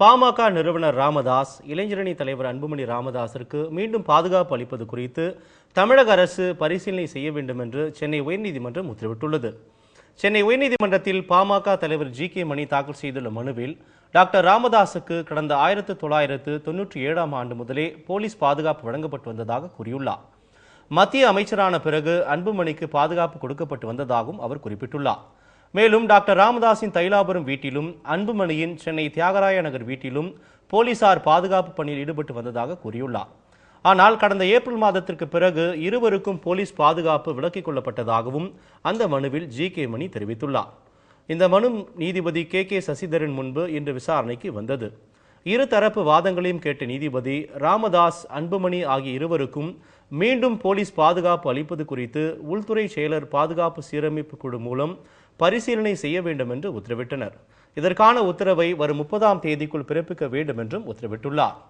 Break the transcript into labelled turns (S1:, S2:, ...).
S1: பாமக நிறுவனர் ராமதாஸ் இளைஞரணி தலைவர் அன்புமணி ராமதாஸிற்கு மீண்டும் பாதுகாப்பு அளிப்பது குறித்து தமிழக அரசு பரிசீலனை செய்ய வேண்டும் என்று சென்னை உயர்நீதிமன்றம் உத்தரவிட்டுள்ளது சென்னை உயர்நீதிமன்றத்தில் பாமக தலைவர் ஜி கே மணி தாக்கல் செய்துள்ள மனுவில் டாக்டர் ராமதாஸுக்கு கடந்த ஆயிரத்து தொள்ளாயிரத்து தொன்னூற்றி ஏழாம் ஆண்டு முதலே போலீஸ் பாதுகாப்பு வழங்கப்பட்டு வந்ததாக கூறியுள்ளார் மத்திய அமைச்சரான பிறகு அன்புமணிக்கு பாதுகாப்பு கொடுக்கப்பட்டு வந்ததாகவும் அவர் குறிப்பிட்டுள்ளார் மேலும் டாக்டர் ராமதாஸின் தைலாபுரம் வீட்டிலும் அன்புமணியின் சென்னை தியாகராய நகர் வீட்டிலும் போலீசார் பாதுகாப்பு பணியில் ஈடுபட்டு வந்ததாக கூறியுள்ளார் ஆனால் கடந்த ஏப்ரல் மாதத்திற்கு பிறகு இருவருக்கும் போலீஸ் பாதுகாப்பு விலக்கிக் கொள்ளப்பட்டதாகவும் அந்த மனுவில் ஜி கே மணி தெரிவித்துள்ளார் இந்த மனு நீதிபதி கே கே சசிதரன் முன்பு இன்று விசாரணைக்கு வந்தது இருதரப்பு வாதங்களையும் கேட்ட நீதிபதி ராமதாஸ் அன்புமணி ஆகிய இருவருக்கும் மீண்டும் போலீஸ் பாதுகாப்பு அளிப்பது குறித்து உள்துறை செயலர் பாதுகாப்பு சீரமைப்பு குழு மூலம் பரிசீலனை செய்ய வேண்டும் என்று உத்தரவிட்டனர் இதற்கான உத்தரவை வரும் முப்பதாம் தேதிக்குள் பிறப்பிக்க வேண்டும் என்றும் உத்தரவிட்டுள்ளார்